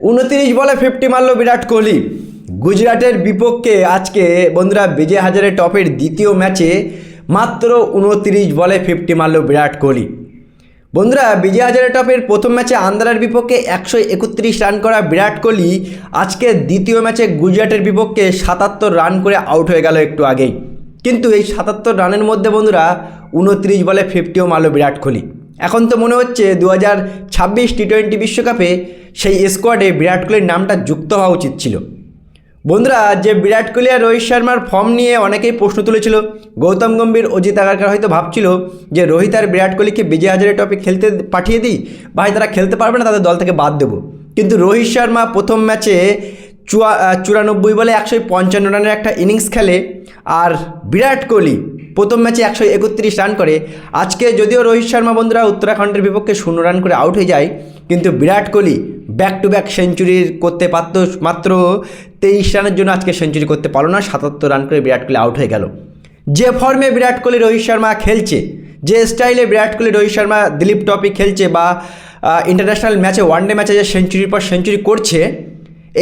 উনত্রিশ বলে ফিফটি মারল বিরাট কোহলি। গুজরাটের বিপক্ষে আজকে বন্ধুরা বিজয় হাজারে টপের দ্বিতীয় ম্যাচে মাত্র উনত্রিশ বলে ফিফটি মারল বিরাট কোহলি। বন্ধুরা, বিজয় হাজারে টপের প্রথম ম্যাচে আন্দ্রার বিপক্ষে একশো একত্রিশ রান করা বিরাট কোহলি আজকে দ্বিতীয় ম্যাচে গুজরাটের বিপক্ষে সাতাত্তর রান করে আউট হয়ে গেল একটু আগেই। কিন্তু এই সাতাত্তর রানের মধ্যে বন্ধুরা, উনত্রিশ বলে ফিফটিও মারল বিরাট কোহলি। এখন তো মনে হচ্ছে দু হাজার ছাব্বিশ টি টোয়েন্টি বিশ্বকাপে সেই স্কোয়াডে বিরাট কোহলির নামটা যুক্ত হওয়া উচিত ছিল। বন্ধুরা, যে বিরাট কোহলি আর রোহিত শর্মার ফর্ম নিয়ে অনেকেই প্রশ্ন তুলেছিল, গৌতম গম্ভীর অজিত আগারকার হয়তো ভাবছিল যে রোহিত আর বিরাট কোহলিকে বিজয় হাজারে টপে খেলতে পাঠিয়ে দিই, ভাই তারা খেলতে পারবে না, তাদের দল থেকে বাদ দেবো। কিন্তু রোহিত শর্মা প্রথম ম্যাচে চুয়া, চুরানব্বই বলে একশো পঞ্চান্ন রানের একটা ইনিংস খেলে, আর বিরাট কোহলি প্রথম ম্যাচে একশো একত্রিশ রান করে। আজকে যদিও রোহিত শর্মা বন্ধুরা উত্তরাখণ্ডের বিপক্ষে শূন্য রান করে আউট হয়ে যায়, কিন্তু Virat Kohli back to back century করতে পারত মাত্র তেইশ রানের জন্য আজকে সেঞ্চুরি করতে পারল না, সাতাত্তর রান করে বিরাট কোহলি আউট হয়ে গেল। যে ফর্মে বিরাট কোহলি, রোহিত শর্মা খেলছে, যে স্টাইলে বিরাট কোহলি, রোহিত শর্মা দিলীপ ট্রফি খেলছে বা ইন্টারন্যাশনাল ম্যাচে ওয়ানডে ম্যাচে যে সেঞ্চুরির পর সেঞ্চুরি করছে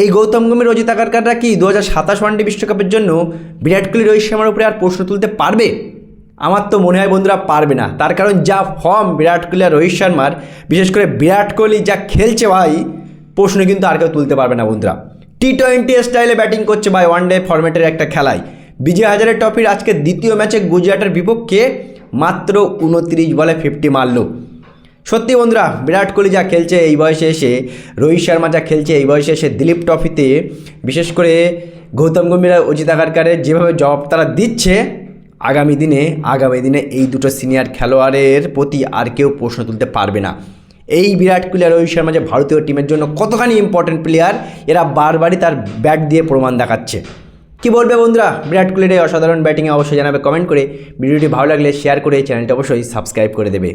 এই গৌতম গম্ভীর অজিত আগারকাররা কি দু হাজার সাতাশ ওয়ানডে বিশ্বকাপের জন্য বিরাট কোহলি, রোহিত শর্মার উপরে আর প্রশ্ন তুলতে পারবে? আমার তো মনে হয় বন্ধুরা পারবে না। তার কারণ যা ফর্ম বিরাট কোহলি আর রোহিত শর্মার, বিশেষ করে বিরাট কোহলি যা খেলছে ভাই, প্রশ্ন কিন্তু আর কেউ তুলতে পারবে না বন্ধুরা। টি টোয়েন্টি স্টাইলে ব্যাটিং করছে ভাই ওয়ান ডে ফরম্যাটের একটা খেলায়। বিজয় হাজারের ট্রফির আজকে দ্বিতীয় ম্যাচে গুজরাটের বিপক্ষে মাত্র উনত্রিশ বলে ফিফটি মারলো। সত্যি বন্ধুরা, বিরাট কোহলি যা খেলছে এই বয়সে এসে, রোহিত শর্মা যা খেলছে এই বয়সে এসে দিলীপ ট্রফিতে, বিশেষ করে গৌতম গম্ভীর অজিত আগারকারের যেভাবে জবাব তারা দিচ্ছে, আগামী দিনে আগামী দিনে এই দুটো সিনিয়র খেলোয়াড়ের প্রতি আর কেউ প্রশ্ন তুলতে পারবে না। এই বিরাট কোহলি আর রোহিত শর্মা যে ভারতীয় টিমের জন্য কতখানি ইম্পর্টেন্ট প্লেয়ার এরা বারবারই তার ব্যাট দিয়ে প্রমাণ দেখাচ্ছে। কি বলবে বন্ধুরা, বিরাট কোহলির এই অসাধারণ ব্যাটিংয়ে অবশ্যই জানাবে কমেন্ট করে। ভিডিওটি ভালো লাগলে শেয়ার করে চ্যানেলটি অবশ্যই সাবস্ক্রাইব করে দেবে।